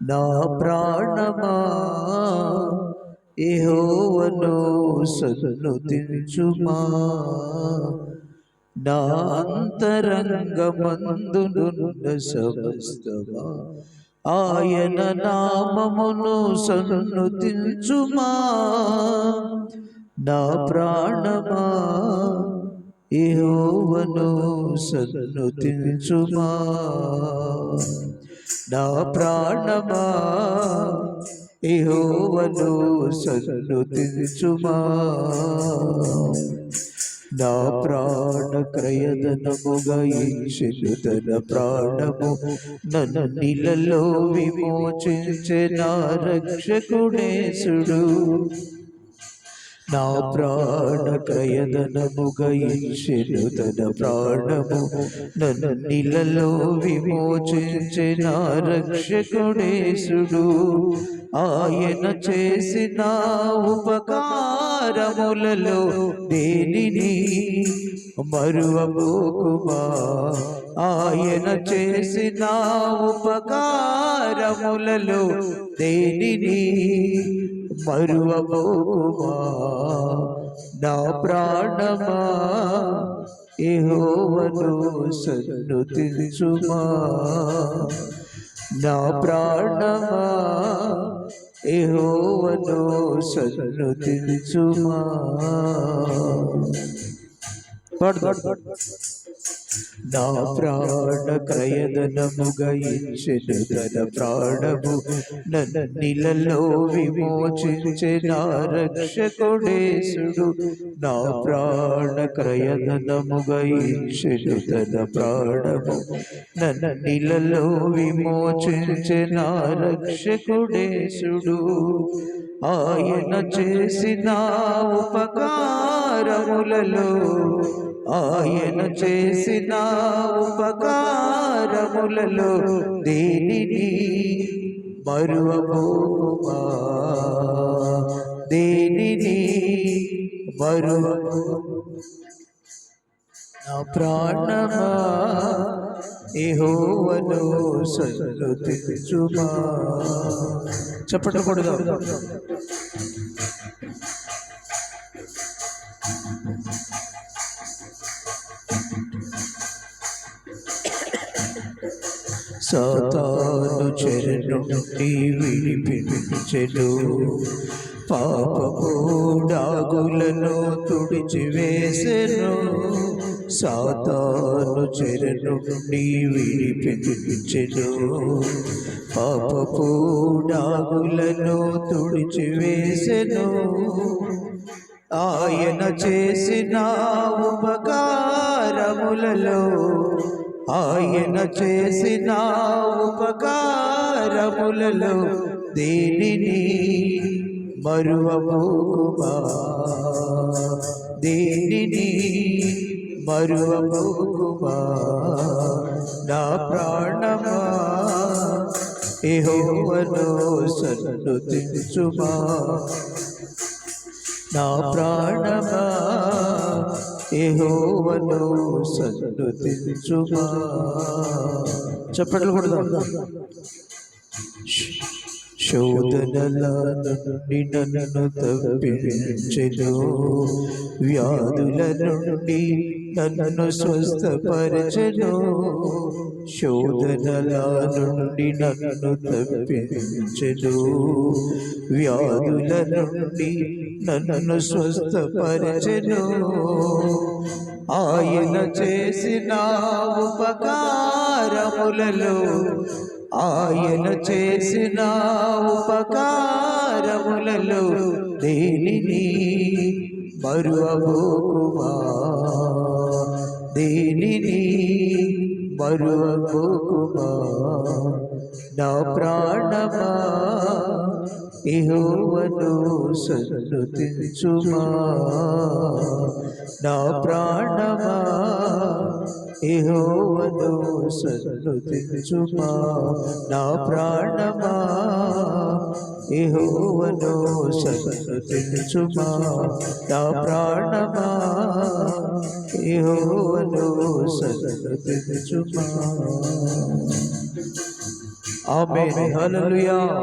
నా ప్రాణమా యెహోవను సన్నుతించుమా నా అంతరంగమందునున్న సమస్తమా. ఆయన నామమును సన్నుతించుమా నా ప్రాణమా యెహోవను సన్నుతించుమా. నా ప్రాణమా. యెహోవను సన్నుతించుమా. నా ప్రాణ క్రయదనముగా ఇచ్చెను తన ప్రాణము నన్ను నీళ్ళలో విమోచించే నా రక్షకుడేశుడు నా ప్రాణ తన ప్రాణము నన్ను నీళ్ళలో విమోచించిన రక్షకుడేశుడు ఆయన చేసిన ఉపకారములలో దేనిని మరువబోకుమా ఆయన చేసిన ఉపకారములలో దేనిని మరువబోకుమా నా ప్రాణమా యెహోవను సన్నుతించుమా నా ప్రాణమా యెహోవను సన్నుతించుమా పాడు పాడు పాడు నా ప్రాణ క్రయదనముగా తన ప్రాణము నన్ను నీళ్ళలో విమోచించే నా రక్షకుడేశుడు నా ప్రాణ క్రయదనముగా తన ప్రాణము నన్ను నీళ్ళలో విమోచించే నా రక్షకుడేశుడు ఆయన చేసిన ఉపకారములలో ఆయన చేసిన ఉపకారములలో దేనిని మరువబోమా? దేనిని మరువబో నా ప్రాణమా? ఏహోవను సన్ను తెచ్చుమా కొడదాం. సాతాను చెరను నుండి విడిపించెను పాపపు డాగులను తుడిచివేసెను. సాతాను చెరను నుండి విడిపించెను పాపపు డాగులను తుడిచివేసెను. ఆయన చేసిన ఉపకారములలో ఆయన చేసిన ఉపకారములలో దేనిని మరువబోకుమా? దేనిని మరువబోకుమా? నా ప్రాణమా? ఏహోవను సన్ను తెలుసుమా నా ప్రాణమా? యహోవను సన్నుతించుమా చప్పట్లు కూడా శోధనల నుండి నన్ను తప్పించెను. వ్యాధుల నుండి నన్ను స్వస్థపరచెను. శోధనల నుండి నన్ను తప్పించెను. వ్యాధుల నుండి నన్ను స్వస్థపరచెను. ఆయన చేసిన ఉపకారములలో ఆయన చేసిన ఉపకారములలో దేనిని మరువబోకుమా? దేనిని మరువబోకుమా? నా ప్రాణమా? యెహోవను సన్నుతించుమా? నా ప్రాణమా? యెహోవను సన్నుతించుమా? నా ప్రాణమా? యెహోవను సన్నుతించుమా? నా ప్రాణమా? యెహోవను సన్నుతించుమా? ఆమేన్. హల్లెలూయా.